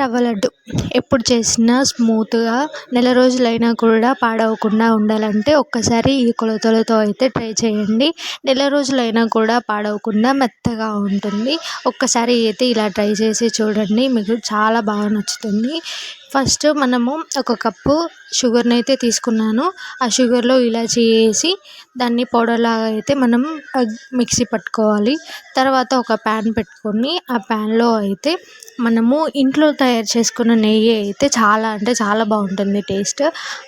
రవ్వ లడ్డు ఎప్పుడు చేసినా స్మూత్గా నెల రోజులైనా కూడా పాడవకుండా ఉండాలంటే ఒక్కసారి ఈ కొలతలతో అయితే ట్రై చేయండి. నెల రోజులైనా కూడా పాడవకుండా మెత్తగా ఉంటుంది. ఒక్కసారి అయితే ఇలా ట్రై చేసి చూడండి. మీకు చాలా బాగా నచ్చుతుంది. ఫస్ట్ మనము ఒక కప్పు షుగర్ని అయితే తీసుకున్నాను. ఆ షుగర్లో ఇలాచీ వేసి దాన్ని పౌడర్లాగా అయితే మనం మిక్సీ పట్టుకోవాలి. తర్వాత ఒక ప్యాన్ పెట్టుకొని ఆ ప్యాన్లో అయితే మనము ఇంట్లో తయారు చేసుకున్న నెయ్యి అయితే చాలా అంటే చాలా బాగుంటుంది టేస్ట్.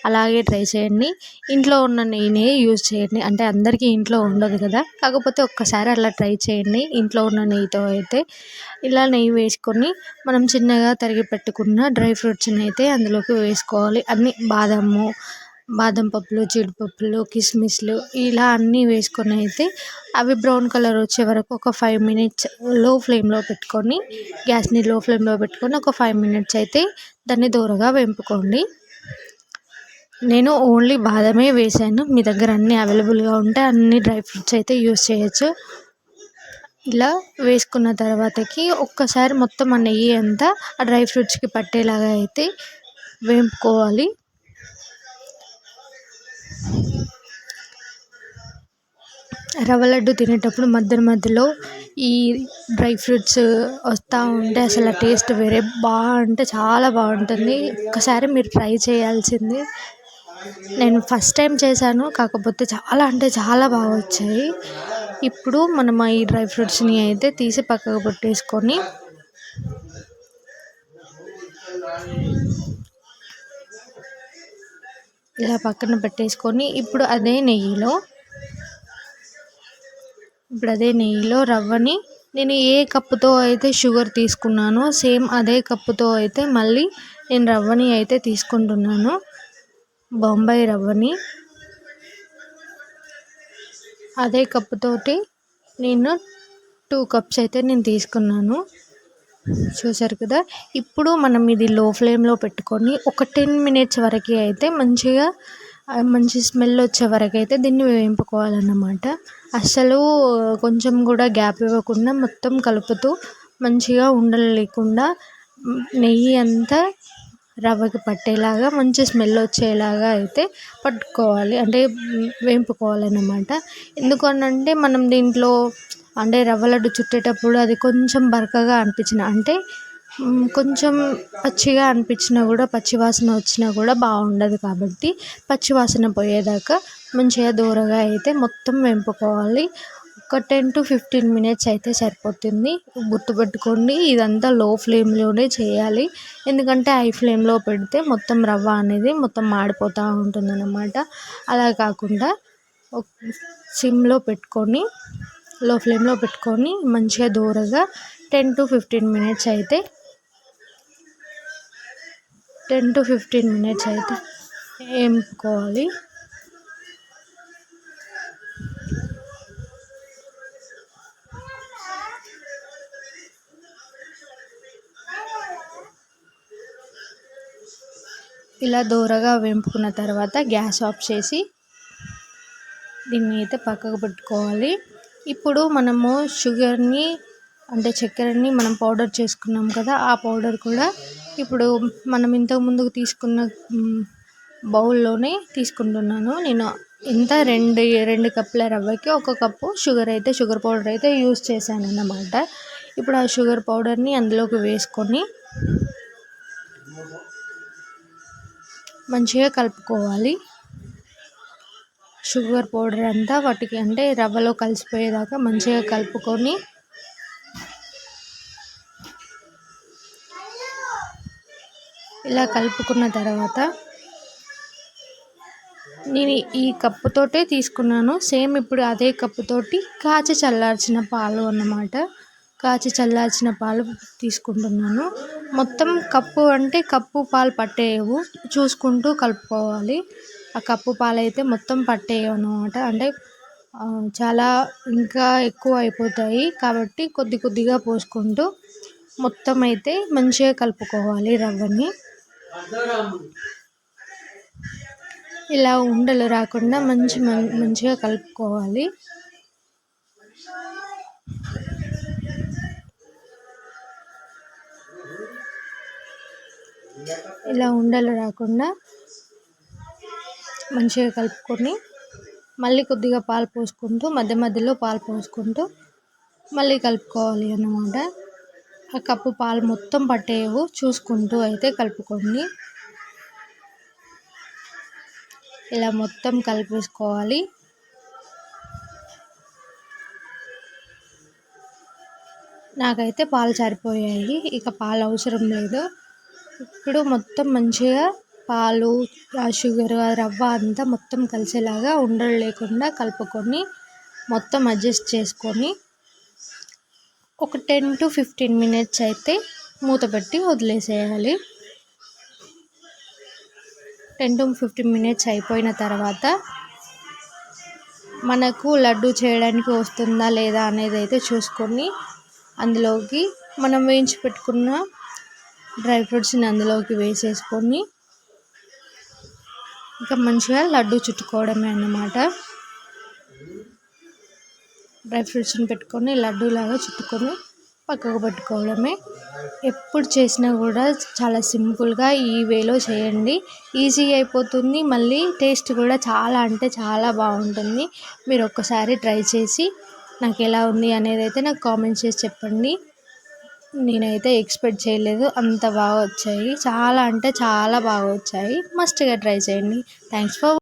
అలాగే ట్రై చేయండి. ఇంట్లో ఉన్న నెయ్యినే యూజ్ చేయండి. అంటే అందరికీ ఇంట్లో ఉండదు కదా. కాకపోతే ఒక్కసారి అలా ట్రై చేయండి. ఇంట్లో ఉన్న నెయ్యితో అయితే ఇలా నెయ్యి వేసుకొని మనం చిన్నగా తరిగి పెట్టుకున్న డ్రై ఫ్రూట్స్ అయితే అందులోకి వేసుకోవాలి. అన్ని బాదము బాదం పప్పులు జీడిపప్పులు కిస్మిస్లు ఇలా అన్నీ వేసుకొని అయితే అవి బ్రౌన్ కలర్ వచ్చే వరకు ఒక ఫైవ్ మినిట్స్లో ఫ్లేమ్లో పెట్టుకొని గ్యాస్ని లో ఫ్లేమ్లో పెట్టుకొని ఒక ఫైవ్ మినిట్స్ అయితే దాన్ని దూరగా వేపుకోండి. నేను ఓన్లీ బాదమే వేసాను. మీ దగ్గర అన్నీ అవైలబుల్గా ఉంటే అన్ని డ్రై ఫ్రూట్స్ అయితే యూస్ చేయొచ్చు. ఇలా వేసుకున్న తర్వాతకి ఒక్కసారి మొత్తం ఆ నెయ్యి అంతా ఆ డ్రై ఫ్రూట్స్కి పట్టేలాగా అయితే వేపుకోవాలి. రవ్వ లడ్డు తినేటప్పుడు మధ్య మధ్యలో ఈ డ్రై ఫ్రూట్స్ వస్తూ ఉంటే అసలు ఆ టేస్ట్ వేరే బాగా అంటే చాలా బాగుంటుంది. ఒక్కసారి మీరు ట్రై చేయాల్సింది. నేను ఫస్ట్ టైం చేశాను కాకపోతే చాలా అంటే చాలా బాగా వచ్చాయి. ఇప్పుడు మనం ఈ డ్రై ఫ్రూట్స్ని అయితే తీసి పక్కకు పెట్టేసుకొని ఇలా పక్కన పెట్టేసుకొని ఇప్పుడు అదే నెయ్యిలో ఇప్పుడు అదే నెయ్యిలో రవ్వని నేను ఏ కప్పుతో అయితే షుగర్ తీసుకున్నానో సేమ్ అదే కప్పుతో అయితే మళ్ళీ నేను రవ్వని అయితే తీసుకుంటున్నాను. బొంబాయి రవ్వని. అదే కప్పుతోటి నేను టూ కప్స్ అయితే నేను తీసుకున్నాను. చూసారు కదా? ఇప్పుడు మనం ఇది లో ఫ్లేమ్లో పెట్టుకొని ఒక టెన్ మినిట్స్ వరకు అయితే మంచిగా మంచి స్మెల్ వచ్చే వరకు అయితే దీన్ని వేయింపుకోవాలన్నమాట. అస్సలు కొంచెం కూడా గ్యాప్ ఇవ్వకుండా మొత్తం కలుపుతూ మంచిగా ఉండలు లేకుండా నెయ్యి అంతా రవ్వకి పట్టేలాగా మంచి స్మెల్ వచ్చేలాగా అయితే పట్టుకోవాలి. అంటే వేపుకోవాలన్నమాట. ఎందుకు అంటే మనం దీంట్లో అంటే రవ్వ లడ్డు చుట్టేటప్పుడు అది కొంచెం బరకగా అనిపించిన అంటే కొంచెం పచ్చిగా అనిపించినా కూడా పచ్చివాసన వచ్చినా కూడా బాగుండదు కాబట్టి పచ్చివాసన పోయేదాకా మంచిగా దూరగా అయితే మొత్తం వేపుకోవాలి. ఒక టెన్ టు ఫిఫ్టీన్ మినిట్స్ అయితే సరిపోతుంది. గుర్తుపెట్టుకోండి ఇదంతా లో ఫ్లేమ్లోనే చేయాలి. ఎందుకంటే హై ఫ్లేమ్లో పెడితే మొత్తం రవ్వ అనేది మొత్తం మాడిపోతూ ఉంటుంది అన్నమాట అలా కాకుండా సిమ్లో పెట్టుకొని లో ఫ్లేమ్లో పెట్టుకొని మంచిగా దూరగా టెన్ టు ఫిఫ్టీన్ మినిట్స్ అయితే టెన్ టు ఫిఫ్టీన్ మినిట్స్ అయితే వేపుకోవాలి ఇలా దూరగా వేపుకున్న తర్వాత గ్యాస్ ఆఫ్ చేసి దీన్ని అయితే పక్కకు పెట్టుకోవాలి. ఇప్పుడు మనము షుగర్ని అంటే చక్కెరని మనం పౌడర్ చేసుకున్నాం కదా ఆ పౌడర్ కూడా ఇప్పుడు మనం ఇంతకు ముందుకు తీసుకున్న బౌల్లోనే తీసుకుంటున్నాను. నేను ఇంత రెండు రెండు కప్పుల రవ్వకి ఒక కప్పు షుగర్ అయితే షుగర్ పౌడర్ అయితే యూస్ చేశాను అన్నమాట. ఇప్పుడు ఆ షుగర్ పౌడర్ని అందులోకి వేసుకొని మంచిగా కలుపుకోవాలి. షుగర్ పౌడర్ అంతా వాటికి అంటే రవ్వలో కలిసిపోయేదాకా మంచిగా కలుపుకొని ఇలా కలుపుకున్న తర్వాత నేను ఈ కప్పుతోటే తీసుకున్నాను. సేమ్ ఇప్పుడు అదే కప్పుతోటి కాచి చల్లార్చిన పాలు అన్నమాట. కాచి చల్లార్చిన పాలు తీసుకుంటున్నాను. మొత్తం కప్పు అంటే కప్పు పాలు పట్టేయవు. చూసుకుంటూ కలుపుకోవాలి. ఆ కప్పు పాలు అయితే మొత్తం పట్టేయవు అనమాట అంటే చాలా ఇంకా ఎక్కువ అయిపోతాయి. కాబట్టి కొద్ది కొద్దిగా పోసుకుంటూ మొత్తం అయితే మంచిగా కలుపుకోవాలి రవ్వని. ఇలా ఉండలు రాకుండా మంచి మంచిగా కలుపుకోవాలి. ఇలా ఉండలు రాకుండా మంచిగా కలుపుకొని మళ్ళీ కొద్దిగా పాలు పోసుకుంటూ మధ్య మధ్యలో పాలు పోసుకుంటూ మళ్ళీ కలుపుకోవాలి అన్నమాట. ఆ కప్పు పాలు మొత్తం పట్టేవు చూసుకుంటూ అయితే కలుపుకోండి. ఇలా మొత్తం కలిపేసుకోవాలి. నాకైతే పాలు సరిపోయాయి. ఇక పాలు అవసరం లేదు. ఇప్పుడు మొత్తం మంచిగా పాలు ఆ షుగర్ ఆ రవ్వ అంతా మొత్తం కలిసేలాగా ఉండలు లేకుండా కలుపుకొని మొత్తం అడ్జస్ట్ చేసుకొని ఒక టెన్ టు ఫిఫ్టీన్ మినిట్స్ అయితే మూత పెట్టి వదిలేసేయాలి. టెన్ టు ఫిఫ్టీన్ మినిట్స్ అయిపోయిన తర్వాత మనకు లడ్డు చేయడానికి వస్తుందా లేదా అనేది అయితే చూసుకొని అందులోకి మనం వేయించి పెట్టుకున్న డ్రై ఫ్రూట్స్ని అందులోకి వేసేసుకొని ఇంకా మంచిగా లడ్డు చుట్టుకోవడమే అన్నమాట. డ్రై ఫ్రూట్స్ని పెట్టుకొని లడ్డూలాగా చుట్టుకొని పక్కకు పెట్టుకోవడమే. ఎప్పుడు చేసినా కూడా చాలా సింపుల్గా ఈ వేలో చేయండి. ఈజీ అయిపోతుంది. మళ్ళీ టేస్ట్ కూడా చాలా అంటే చాలా బాగుంటుంది. మీరు ఒక్కసారి ట్రై చేసి నాకు ఎలా ఉంది అనేది అయితే నాకు కామెంట్ చేసి చెప్పండి. నేనైతే ఎక్స్పెక్ట్ చేయలేదు. అంత బాగా వచ్చాయి. చాలా అంటే చాలా బాగా వచ్చాయి. మస్ట్గా ట్రై చేయండి. Thanks for